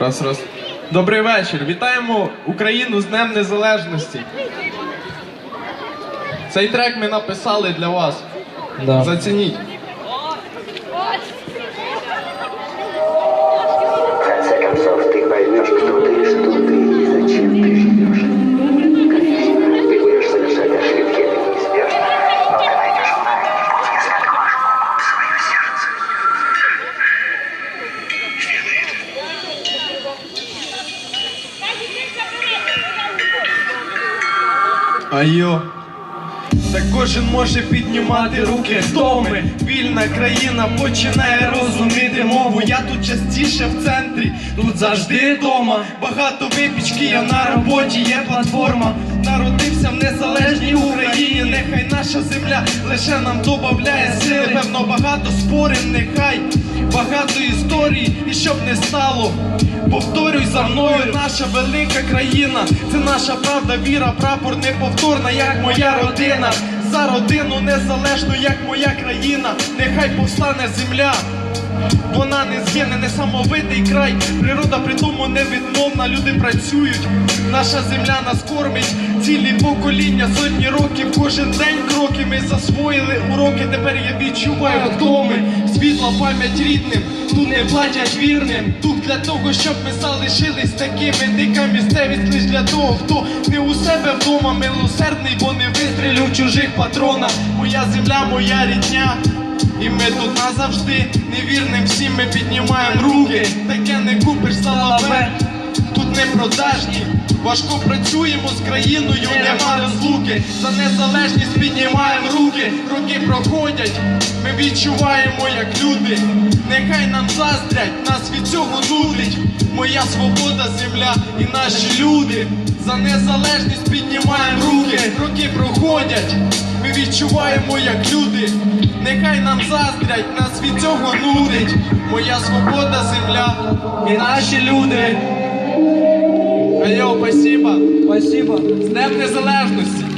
Раз, раз. Добрий вечір. Вітаємо Україну з Днем Незалежності. Цей трек ми написали для вас. Да. Зацініть. Айо. Та кожен може піднімати руки хто ми Вільна країна починає розуміти мову. Я тут частіше в центрі, тут завжди дома. Багато випічки, я на роботі, є платформа. Народився в незалежній Україні. Нехай наша земля лише нам добавляє сили. Певно, багато спорів, нехай багато історій, і щоб не стало. Повторюй за мною, наша велика країна, це наша правда, віра, прапор неповторна, як моя родина. За родину незалежно, як моя країна, нехай повстане земля. Вона не згине, несамовитий край. Природа при тому невідмовна. Люди працюють. Наша земля нас кормить. Цілі покоління, сотні років, кожен день кроки. Ми засвоїли уроки. Тепер я відчуваю хто ми. Світла пам'ять рідним. Тут не платять вірним. Тут для того, щоб ми залишились такими. Дика місцевість лиш для того, хто не у себе вдома. Милосердний, бо не вистрілю чужих патрона. Моя земля, моя рідня. І ми тут назавжди невірним всім ми піднімаємо руки. Таке не купиш салаве. Тут не продажні. Важко працюємо з країною, нема розлуки. За незалежність піднімаємо руки, роки проходять. Ми відчуваємо, як люди. Нехай нам заздрять, нас від цього нудить. Моя свобода, земля і наші люди. За незалежність піднімаємо руки, роки проходять. Ми відчуваємо, як люди. Нехай нам заздрять, нас від цього нудить. Моя свобода, земля і наші люди. Айо, спасибо. Спасибо. З Днем Незалежності.